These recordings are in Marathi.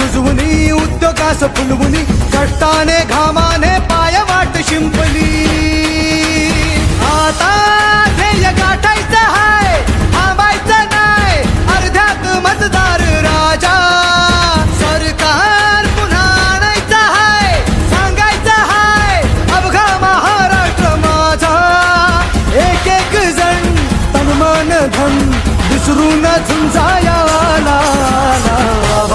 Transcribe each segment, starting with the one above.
रुजवुनी उद्योगास फुलवुनी कष्टाने घामाने पायवाट शिंपली. आता ध्येय गाठायचं हाय थांबायचं नाही अर्ध्यात मतदार राजा. सरकार पुन्हा आणायचं हाय सांगायचं हाय अवघा महाराष्ट्र माझा. एक एक जण तन मन धन विसरून झुंजाया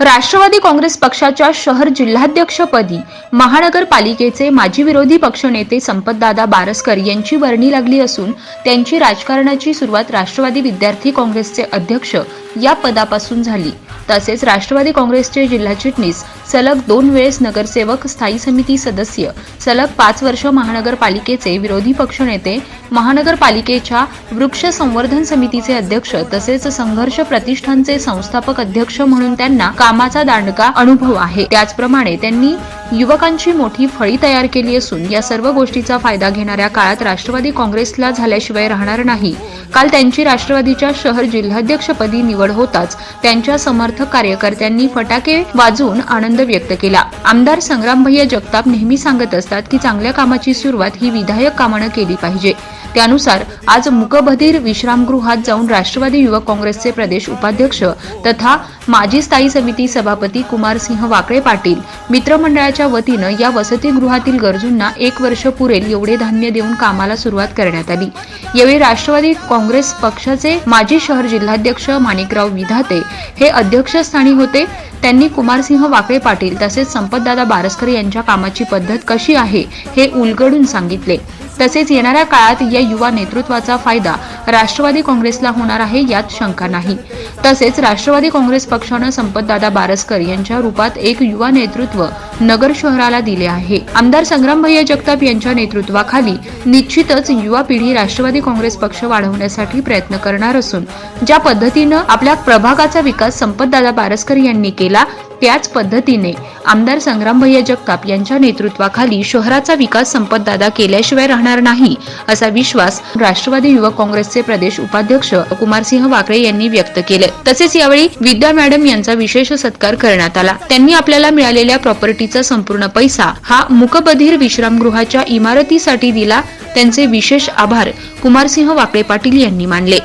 राष्ट्रवादी काँग्रेस पक्षाच्या शहर जिल्हाध्यक्षपदी महानगरपालिकेचे माजी विरोधी पक्षनेते संपतदादा बारसकर यांची वर्णी लागली असून त्यांची राजकारणाची सुरुवात राष्ट्रवादी विद्यार्थी काँग्रेसचे अध्यक्ष या पदापासून झाली. तसेच राष्ट्रवादी काँग्रेसचे जिल्हा चिटणीस सलग दोन वेळेस नगरसेवक स्थायी समिती सदस्य सलग पाच वर्ष महानगरपालिकेचे विरोधी पक्षनेते महानगरपालिकेच्या वृक्ष संवर्धन समितीचे अध्यक्ष तसेच संघर्ष प्रतिष्ठानचे संस्थापक अध्यक्ष म्हणून त्यांना कामाचा दांडका अनुभव आहे. त्याचप्रमाणे त्यांनी युवकांची मोठी फळी तयार केली असून या सर्व गोष्टीचा फायदा घेणाऱ्या काळात राष्ट्रवादी काँग्रेसला झाल्याशिवाय राहणार नाही. काल त्यांची राष्ट्रवादीच्या शहर जिल्हाध्यक्षपदी निवड होताच त्यांच्या समर्थक कार्यकर्त्यांनी फटाके वाजवून आनंद व्यक्त केला. आमदार संग्रामभैया जगताप नेहमी सांगत असतात की चांगल्या कामाची सुरुवात ही विधायक कामानं केली पाहिजे. त्यानुसार आज मुकबधीर विश्रामगृहात जाऊन राष्ट्रवादी युवक काँग्रेसचे प्रदेश उपाध्यक्ष तथा माजी स्थायी समिती सभापती कुमारसिंह वाकळे पाटील मित्रमंडळाच्या वतीनं या वसतिगृहातील गरजूंना एक वर्ष पुरेल एवढे धान्य देऊन कामाला सुरुवात करण्यात आली. यावेळी राष्ट्रवादी काँग्रेस पक्षाचे माजी शहर जिल्हाध्यक्ष माणिकराव विधाते हे अध्यक्षस्थानी होते. त्यांनी कुमारसिंह वाकळे पाटील तसेच संपतदादा बारसकर यांच्या कामाची पद्धत कशी आहे हे उलगडून सांगितले. तसेच येणाऱ्या काळात या युवा नेतृत्वाचा फायदा राष्ट्रवादी काँग्रेसला होणार आहे यात शंका नाही. तसेच राष्ट्रवादी काँग्रेस पक्षानं संपतदादा बारसकर यांच्या रूपात एक युवा नेतृत्व नगर शहराला दिले आहे. आमदार संग्रामभैया जगताप यांच्या नेतृत्वाखाली निश्चितच युवा पिढी राष्ट्रवादी काँग्रेस पक्ष वाढवण्यासाठी प्रयत्न करणार असून ज्या पद्धतीनं आपल्या प्रभागाचा विकास संपतदादा बारसकर यांनी केला त्याच पद्धतीने आमदार संग्रामभैया जगताप यांच्या नेतृत्वाखाली शहराचा विकास संपतदादा केल्याशिवाय राहणार नाही असा विश्वास राष्ट्रवादी युवक काँग्रेसचे प्रदेश उपाध्यक्ष कुमारसिंह वाकळे यांनी व्यक्त केले. तसेच यावेळी विद्या मॅडम यांचा विशेष सत्कार करण्यात आला. त्यांनी आपल्याला मिळालेल्या प्रॉपर्टीचा संपूर्ण पैसा हा मुकबधीर विश्रामगृहाच्या इमारतीसाठी दिला. त्यांचे विशेष आभार कुमारसिंह वाकळे पाटील यांनी मानले.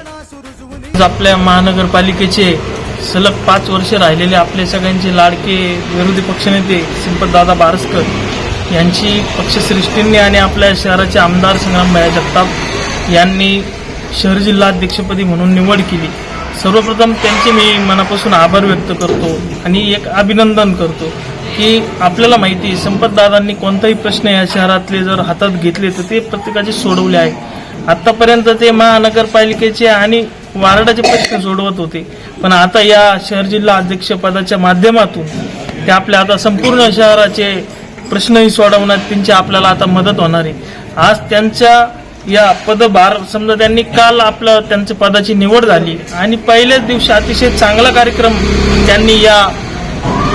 आपल्या महानगरपालिकेचे सलग पाच वर्ष राहिलेले आपले सगळ्यांचे लाडके विरोधी पक्षनेते संपतदादा बारसकर यांची पक्षश्रेष्ठींनी आणि आपल्या शहराचे आमदार संग्राम संग्रामभाई जगताप यांनी शहर जिल्हाध्यक्षपदी म्हणून निवड केली. सर्वप्रथम त्यांचे मी मनापासून आभार व्यक्त करतो आणि एक अभिनंदन करतो की आपल्याला माहिती आहे संपतदादांनी कोणताही प्रश्न या शहरातले जर हातात घेतले तर ते प्रत्येकाचे सोडवले आहे. आतापर्यंत ते महानगरपालिकेचे आणि वारडाचे प्रश्न सोडवत होते. पण आता या शहर जिल्हा अध्यक्ष पदाच्या माध्यमातून ते आपल्या आता संपूर्ण शहराचे प्रश्नही सोडवण्यात त्यांची आपल्याला आता मदत होणार आहे. आज त्यांच्या या पदभार समजा त्यांनी काल आपलं त्यांच्या पदाची निवड झाली आणि पहिल्याच दिवशी अतिशय चांगला कार्यक्रम त्यांनी या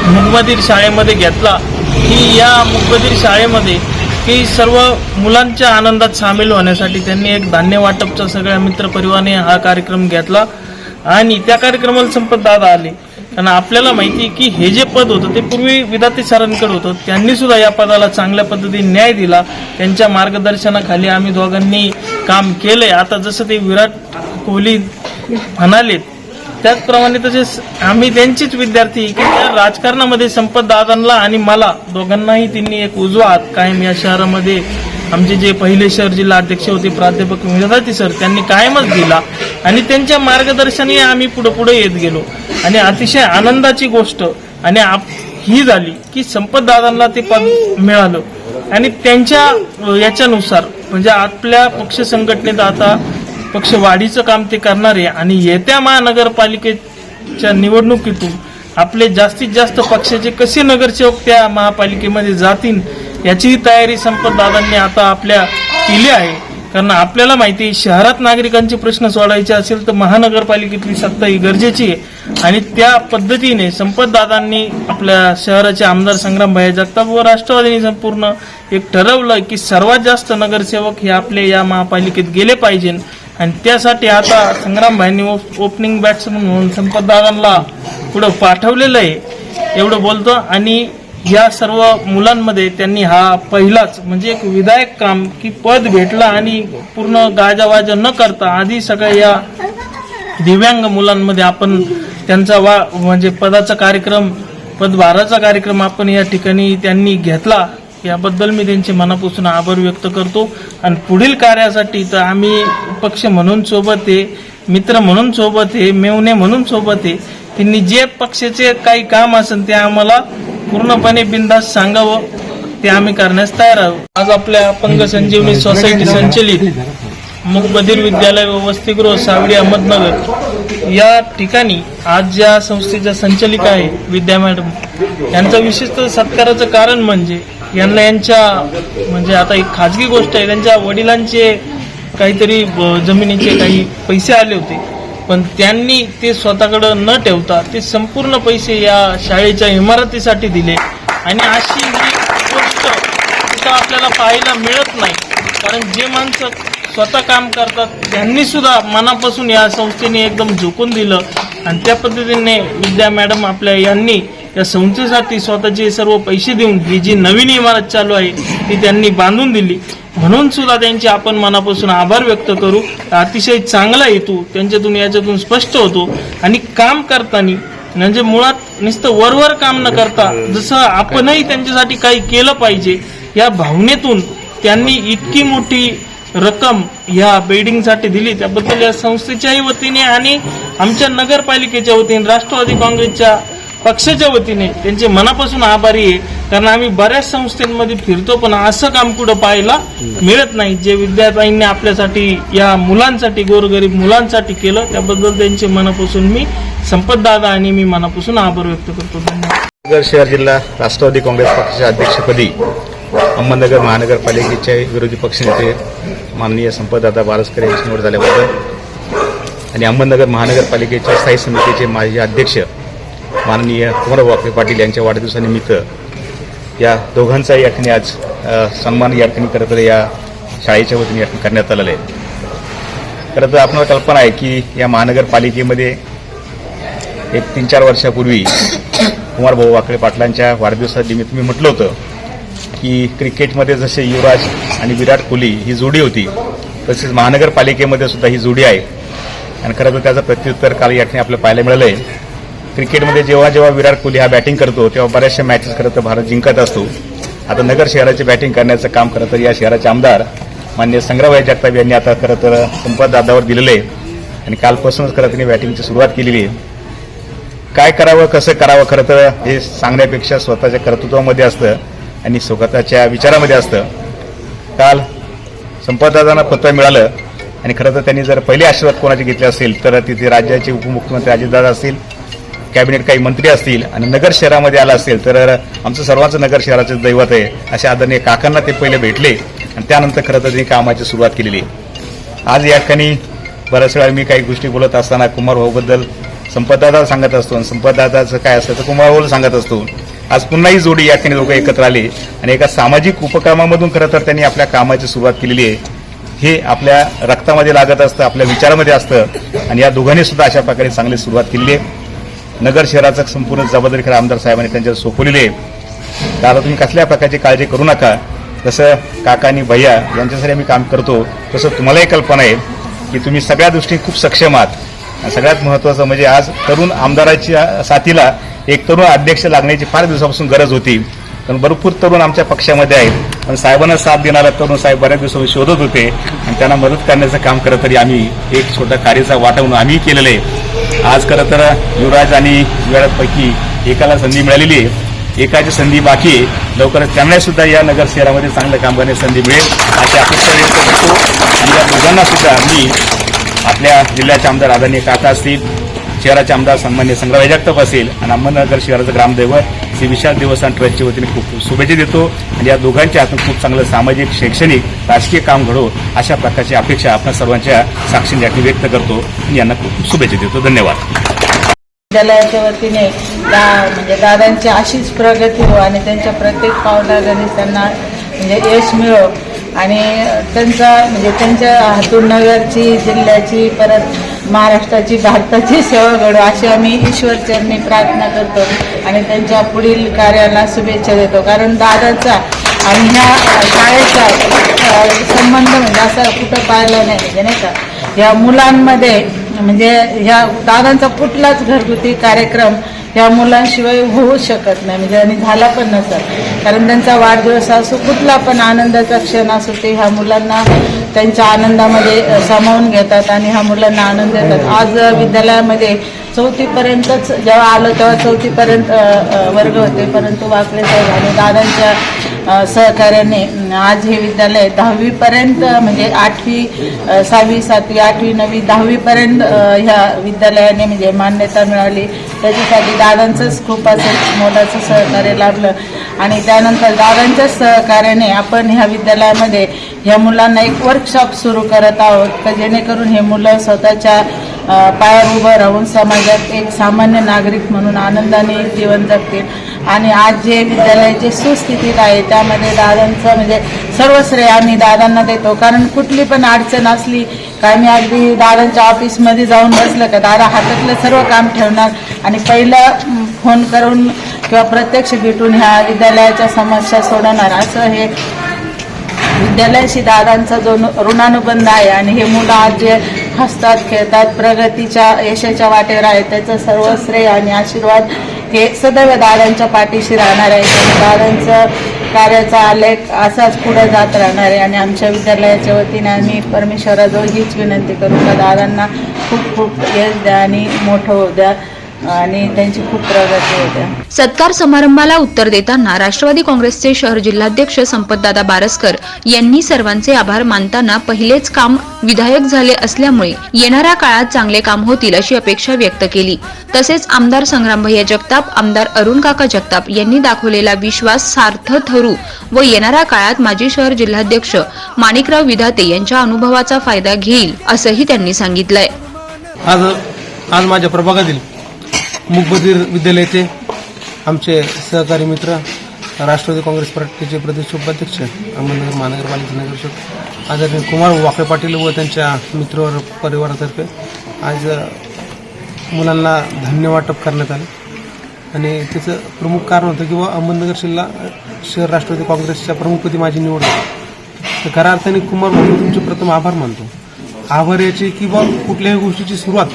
मुकबधीर शाळेमध्ये घेतला. की या मुकबधीर शाळेमध्ये की सर्व मुलांच्या आनंदात सामील होण्यासाठी त्यांनी एक धान्य वाटपचा सगळ्या मित्रपरिवाराने हा कार्यक्रम घेतला. आणि त्या कार्यक्रमाला संपत दादा आले. कारण आपल्याला माहिती आहे की हे जे पद होतं ते पूर्वी विधाते सरांकडे होतं. त्यांनी सुद्धा या पदाला चांगल्या पद्धतीने न्याय दिला. त्यांच्या मार्गदर्शनाखाली आम्ही दोघांनी काम केलंय. आता जसं ते विराट कोहली म्हणालेत त्याचप्रमाणे तसेच आम्ही त्यांचेच विद्यार्थी की त्या राजकारणामध्ये संपत दादांना आणि मला दोघांनाही त्यांनी एक उजवा हात कायम या शहरामध्ये आमचे जे पहिले शहर जिल्हा अध्यक्ष होते प्राध्यापक विधाती सर त्यांनी कायमच दिला. आणि त्यांच्या मार्गदर्शनाने आम्ही पुढे पुढे येत गेलो. आणि अतिशय आनंदाची गोष्ट आणि आप ही झाली की संपत दादांना ते पद मिळालं. आणि त्यांच्या याच्यानुसार म्हणजे आपल्या पक्ष संघटनेत आता पक्ष वाढीचं काम ते करणार आहे आणि येत्या महानगरपालिकेच्या निवडणुकीतून आपले जास्तीत जास्त पक्षाचे कसे नगरसेवक त्या महापालिकेमध्ये जातील याचीही तयारी संपतदादांनी आता आपल्या केली आहे. कारण आपल्याला माहिती आहे शहरात नागरिकांचे प्रश्न सोडवायचे असेल तर महानगरपालिकेतली सत्ता ही गरजेची आहे. आणि त्या पद्धतीने संपतदादांनी आपल्या शहराचे आमदार संग्रामभाई जगताप व राष्ट्रवादीने संपूर्ण एक ठरवलं की सर्वात जास्त नगरसेवक हे आपले या महापालिकेत गेले पाहिजे आणि त्यासाठी आता संग्रामभाईंनी ओप- ओपनिंग बॅट्समन म्हणून संपतदादांना पुढं पाठवलेलं आहे. एवढं बोलतो. आणि या सर्व मुलांमध्ये त्यांनी हा पहिलाच म्हणजे एक विधायक काम की पद भेटलं आणि पूर्ण गाजावाजा न करता आधी सगळ्या या दिव्यांग मुलांमध्ये आपण त्यांचा वा म्हणजे पदाचा कार्यक्रम पदभाराचा कार्यक्रम आपण या ठिकाणी त्यांनी घेतला. याबद्दल मी त्यांचे मनापासून आभार व्यक्त करतो. आणि पुढील कार्यासाठी तर आम्ही पक्ष म्हणून सोबत आहे मित्र म्हणून सोबत आहे मेवणे म्हणून सोबत आहे. त्यांनी जे पक्षाचे काही काम असेल ते आम्हाला पूर्णपणे बिंदास सांगावं. ते आम्ही करण्यास तयार आहोत. आज आपल्या अपंग संजीवनी सोसायटी संचलित मुकबधीर विद्यालय व वसतिगृह सावडी अहमदनगर. या ठिकाणी आज ज्या संस्थेच्या संचालिका आहे विद्या मॅडम यांचं विशिष्ट सत्काराचं कारण म्हणजे यांना यांच्या म्हणजे आता एक खाजगी गोष्ट आहे त्यांच्या वडिलांचे काहीतरी जमिनीचे काही पैसे आले होते. पण त्यांनी ते स्वतःकडं न ठेवता ते संपूर्ण पैसे या शाळेच्या इमारतीसाठी दिले. आणि अशी ही गोष्ट तिथं आपल्याला पाहायला मिळत नाही. कारण जे माणसं स्वतः काम करतात. त्यांनी सुद्धा मनापासून या संस्थेने एकदम झोकून दिलं. आणि त्या पद्धतीने विद्या मॅडम आपल्या यांनी या संस्थेसाठी स्वतःचे सर्व पैसे देऊन ही जी नवीन इमारत चालू आहे ती त्यांनी बांधून दिली. म्हणून सुद्धा त्यांचे आपण मनापासून आभार व्यक्त करू. अतिशय चांगला हेतू त्यांच्यातून याच्यातून स्पष्ट होतो. आणि काम करताना म्हणजे मुळात नुसतं वरवर काम न करता जसं आपणही त्यांच्यासाठी काही केलं पाहिजे या भावनेतून त्यांनी इतकी मोठी रक्कम या बिल्डिंगसाठी दिली. त्याबद्दल या संस्थेच्याही वतीने आणि आमच्या नगरपालिकेच्या वतीने राष्ट्रवादी काँग्रेसच्या पक्षाच्या वतीने त्यांचे मनापासून आभारी आहे. कारण आम्ही बऱ्याच संस्थांमध्ये फिरतो पण असं काम कुठं पाहायला मिळत नाही. जे विद्यार्थ्यांनी आपल्यासाठी या मुलांसाठी गोरगरीब मुलांसाठी केलं त्याबद्दल त्यांचे मनापासून मी संपतदादा आणि मी मनापासून आभार व्यक्त करतो. धन्यवाद. शहर जिल्हा राष्ट्रवादी काँग्रेस पक्षाच्या अध्यक्षपदी अहमदनगर महानगरपालिकेचे विरोधी पक्षनेते माननीय संपतदादा बारसकर यांची निवड झाल्याबद्दल आणि अहमदनगर महानगरपालिकेच्या स्थायी समितीचे माजी अध्यक्ष माननीय कुमार वाकरे पाटील यांच्या वाढदिवसानिमित्त या दोघांचाही या ठिकाणी आज सन्मान या ठिकाणी खरं तर या शाळेच्या वतीने या ठिकाणी करण्यात आलेला आहे. खरं तर आपल्याला कल्पना आहे की या महानगरपालिकेमध्ये एक तीन चार वर्षापूर्वी कुमार भाऊ वाकडे पाटलांच्या वाढदिवसानिमित्त मी म्हटलं होतं. की क्रिकेटमध्ये जसे युवराज आणि विराट कोहली ही जोडी होती तसेच महानगरपालिकेमध्ये सुद्धा ही जोडी आहे. आणि खरं तर त्याचं प्रत्युत्तर काल या ठिकाणी आपल्याला पाहायला मिळालं आहे क्रिकेटमध्ये जेव्हा जेव्हा विराट कोहली हा बॅटिंग करतो तेव्हा बऱ्याचशा मॅचेस खरं तर भारत जिंकत असतो. आता नगर शहराची बॅटिंग करण्याचं काम खरं तर या शहराचे आमदार मान्य संग्रहभाई जगताप यांनी आता खरं तर संपत दादावर दिलेलं आहे. आणि कालपासूनच खरं त्यांनी बॅटिंगची सुरुवात केलेली आहे. काय करावं कसं करावं खरं तर हे सांगण्यापेक्षा स्वतःच्या कर्तृत्वामध्ये असतं. आणि स्वगताच्या विचारामध्ये असतं. काल संपतदादांना पत्र मिळालं आणि खरं तर त्यांनी जर पहिले आशीर्वाद कोणाचे घेतले असेल तर तिथे राज्याचे उपमुख्यमंत्री अजितदादा असतील कॅबिनेट काही मंत्री असतील आणि नगर शहरामध्ये आला असेल तर आमचं सर्वांचं नगर शहराचं दैवत आहे अशा आदरणीय काकांना ते पहिले भेटले आणि त्यानंतर खरं तर त्यांनी कामाची सुरुवात केलेली आज या ठिकाणी बऱ्याच वेळा मी काही गोष्टी बोलत असताना कुमार भाऊबद्दल संपतदादा सांगत असतो आणि संपतदादाचं काय असतं तर कुमार भाऊला सांगत असतो. आज पुन्हा ही जोडी या ठिकाणी लोक एकत्र आले आणि एका सामाजिक उपक्रमामधून खरं तर त्यांनी आपल्या कामाची सुरुवात केलेली आहे. हे आपल्या रक्तामध्ये लागत असतं आपल्या विचारामध्ये असतं आणि या दोघांनी सुद्धा अशा प्रकारे चांगली सुरुवात केलेली आहे. नगर शहराचं संपूर्ण जबाबदारी खरं आमदार साहेबांनी त्यांच्यावर सोपवलेली आहे. तर आता तुम्ही कसल्या प्रकारची काळजी करू नका. जसं काका आणि भैया यांच्यासाठी आम्ही काम करतो तसं तुम्हालाही कल्पना आहे की तुम्ही सगळ्या दृष्टीने खूप सक्षम आहात. आणि सगळ्यात महत्त्वाचं म्हणजे आज तरुण आमदाराच्या साथीला एक तरुण अध्यक्ष लागण्याची फार दिवसापासून गरज होती. पण भरपूर तरुण आमच्या पक्षामध्ये आहेत. पण साहेबांना साथ देणारा तरुण साहेब बऱ्याच दिवसापासून शोधत होते. आणि त्यांना मदत करण्याचं काम करत तरी आम्ही एक छोटा कार्याचा वाटा म्हणून आम्ही केलेलं आहे. आज खरं तर युवराज आणि युवराजपैकी एकाला संधी मिळालेली आहे. एकाची संधी बाकी लवकरच त्यांना सुद्धा या नगर शहरामध्ये चांगलं काम करण्याची संधी मिळेल. अशी अपेक्षा व्यक्त करतो. आणि या दोघांना सुद्धा मी आपल्या जिल्ह्याचे आमदार आदरणीय काका असतील शहराचे आमदार सन्मान्य संग्राम जगताप असेल आणि अहमदनगर शहराचं ग्रामदैवत श्री विशाल देवस्थान ट्रस्टच्या वतीने खूप शुभेच्छा देतो. आणि या दोघांच्या हातून खूप चांगलं सामाजिक शैक्षणिक राजकीय काम घडो अशा प्रकारची अपेक्षा आपण सर्वांच्या साक्षीने व्यक्त करतो आणि यांना खूप खूप शुभेच्छा देतो. धन्यवाद. विद्यालयाच्या वतीने दा म्हणजे दादांची अशीच प्रगती हो आणि त्यांच्या प्रत्येक पावलागणीस त्यांना म्हणजे यश मिळो. आणि त्यांचा म्हणजे त्यांच्या हातून नगरची जिल्ह्याची परत महाराष्ट्राची भारताची सेवा घडू अशी आम्ही ईश्वरचरणी प्रार्थना करतो आणि त्यांच्या पुढील कार्याला शुभेच्छा देतो. कारण दादाचा आणि ह्या शाळेचा संबंध म्हणजे असा कुठं पाहिला नाही म्हणजे नाही का? या मुलांमध्ये म्हणजे ह्या दादांचा कुठलाच घरगुती कार्यक्रम ह्या मुलांशिवाय होऊ शकत नाही. म्हणजे आणि झाला पण नसत कारण त्यांचा वाढदिवस असो कुठला पण आनंदाचा क्षण असो ते ह्या मुलांना त्यांच्या आनंदामध्ये सामावून घेतात आणि ह्या मुलांना आनंद देतात. आज विद्यालयामध्ये चौथीपर्यंतच जेव्हा आलो तेव्हा चौथीपर्यंत वर्ग होते. परंतु वाकले साहेब आणि दादांच्या सहकार्याने आज हे विद्यालय दहावीपर्यंत म्हणजे आठवी सहावी सातवी आठवी नववी दहावीपर्यंत ह्या विद्यालयाने म्हणजे मान्यता मिळाली. त्याच्यासाठी दादांचंच खूप असं मोलाचं सहकार्य लाभलं आणि त्यानंतर दादांच्या सहकार्याने आपण ह्या विद्यालयामध्ये ह्या मुलांना एक वर्कशॉप सुरू करत आहोत तर जेणेकरून हे मुलं स्वतःच्या पायावर उभं राहून समाजात एक सामान्य नागरिक म्हणून आनंदाने जीवन जगतील. आणि आज जे विद्यालयाचे सुस्थितीत आहे त्यामध्ये दादांचं म्हणजे सर्व श्रेय आम्ही दादांना देतो. कारण कुठली पण अडचण असली काय मी अगदी दादांच्या ऑफिसमध्ये जाऊन बसलं का दादा हातातलं सर्व काम ठेवणार. आणि पहिलं फोन करून किंवा प्रत्यक्ष भेटून ह्या विद्यालयाच्या समस्या सोडवणार असं हे विद्यालयाशी दादांचा जो नु- ऋणानुबंध आहे आणि हे मुलं आज जे हसतात खेळतात प्रगतीच्या यशाच्या वाटेवर आहे त्याचं सर्व श्रेय आणि आशीर्वाद हे सदैव दादांच्या पाठीशी राहणार आहे. दादांचं कार्याचा आलेख असाच पुढे जात राहणार आहे आणि आमच्या विद्यालयाच्या वतीने आम्ही परमेश्वराजवळ हीच विनंती करू का दादांना खूप खूप यश द्या आणि मोठं होऊ द्या. आणि त्यांची खूप प्रगती द्या सत्कार समारंभाला उत्तर देताना राष्ट्रवादी काँग्रेसचे शहर जिल्हाध्यक्ष संपतदादा बारसकर यांनी सर्वांचे आभार मानताना पहिलेच काम विधायक झाले असल्यामुळे येणाऱ्या काळात चांगले काम होतील अशी अपेक्षा व्यक्त केली. तसेच आमदार संग्रामभैया जगताप आमदार अरुण काका जगताप यांनी दाखवलेला विश्वास सार्थ ठरू व येणाऱ्या काळात माजी शहर जिल्हाध्यक्ष माणिकराव विधाते यांच्या अनुभवाचा फायदा घेईल असंही त्यांनी सांगितलंय. आज आज माझ्या प्रभागातील मुकबधीर विद्यालयाचे आमचे सहकारी मित्र राष्ट्रवादी काँग्रेस पार्टीचे प्रदेश उपाध्यक्ष अहमदनगर महानगरपालिका नगरसेवक आदरणीय कुमार वाकळे पाटील व त्यांच्या मित्र परिवारातर्फे आज मुलांना धान्य वाटप करण्यात आलं. आणि त्याचं प्रमुख कारण होतं की बुवा अहमदनगर जिल्हा शहर राष्ट्रवादी काँग्रेसच्या प्रमुखपदी माझी निवड झाली तर खऱ्या अर्थाने कुमार म्हणून तुमचे प्रथम आभार मानतो. आभार याचे की बा कुठल्याही गोष्टीची सुरुवात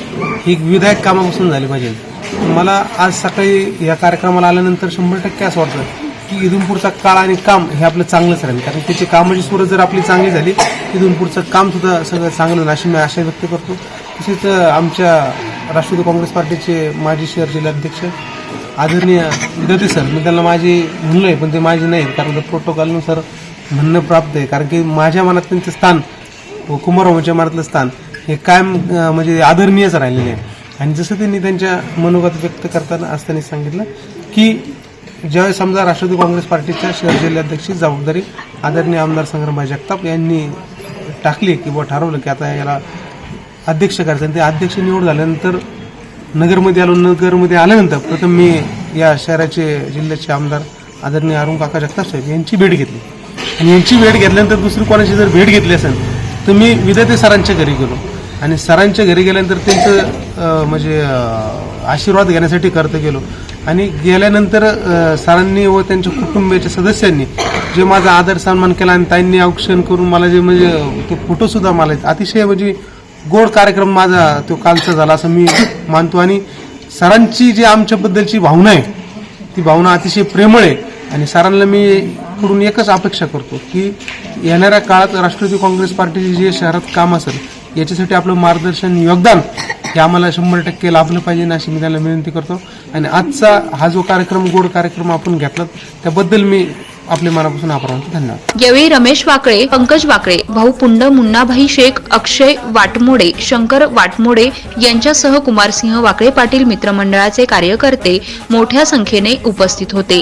ही एक विधायक कामापासून झाली पाहिजे. मला आज सकाळी या कार्यक्रमाला आल्यानंतर शंभर टक्के असं वाटतं की इथून काळ आणि काम हे आपलं चांगलंच राहील. कारण त्याची कामाची सुरत जर आपली चांगली झाली इथून काम सुद्धा सगळं चांगलं होईल अशी मी आशा व्यक्त करतो. तसेच आमच्या राष्ट्रवादी काँग्रेस पार्टीचे माजी शहर जिल्हाध्यक्ष आदरणीय विद्यार्थी सर मी त्यांना माझी आहे पण ते माझे नाही कारण प्रोटोकॉलनुसार म्हणणं प्राप्त आहे. कारण की माझ्या मनात त्यांचं स्थान व कुमाररावांच्या मनातलं स्थान हे कायम म्हणजे आदरणीयच राहिलेलं आहे. आणि जसं त्यांनी त्यांच्या मनोगत व्यक्त करताना असताना सांगितलं की ज्यावेळेस समजा राष्ट्रवादी काँग्रेस पार्टीच्या शहर जिल्हाध्यक्षी जबाबदारी आदरणीय आमदार संग्रामभाई जगताप यांनी टाकली की ठरवलं की आता याला अध्यक्ष करायचं आणि ते अध्यक्ष निवड झाल्यानंतर नगरमध्ये आलो नगरमध्ये आल्यानंतर प्रथम मी या शहराचे जिल्ह्याचे आमदार आदरणीय अरुण काका जगताप साहेब यांची भेट घेतली. आणि यांची भेट घेतल्यानंतर दुसरी कोणाची जर भेट घेतली असेल तर मी विद्यार्थी सरांच्या घरी गेलो. आणि सरांच्या घरी गेल्यानंतर त्यांचं म्हणजे आशीर्वाद घेण्यासाठी करत गेलो. आणि गेल्यानंतर सरांनी व त्यांच्या कुटुंबियाच्या सदस्यांनी जे माझा आदर सन्मान केला आणि त्यांनी औक्षण करून मला जे म्हणजे ते फोटोसुद्धा मला अतिशय म्हणजे गोड कार्यक्रम माझा तो कालचा झाला असं मी मानतो. आणि सरांची जी आमच्याबद्दलची भावना आहे ती भावना अतिशय प्रेमळ आहे. आणि सरांना मी कडून एकच अपेक्षा करतो की येणाऱ्या काळात राष्ट्रवादी काँग्रेस पार्टीचे जे शहरात काम असेल याच्यासाठी आपलं मार्गदर्शन योगदान हे आम्हाला शंभर टक्के लाभलं पाहिजे ना अशी मी त्यांना विनंती करतो. आणि आजचा हा जो कार्यक्रम गोड कार्यक्रम आपण घेतला त्याबद्दल मी आपले मनापासून आभार मानतो. धन्यवाद. यावेळी रमेश वाकळे पंकज वाकळे भाऊ पुंड मुन्नाभाई शेख अक्षय वाटमोडे शंकर वाटमोडे यांच्यासह कुमारसिंह वाकळे पाटील मित्रमंडळाचे कार्यकर्ते मोठ्या संख्येने उपस्थित होते.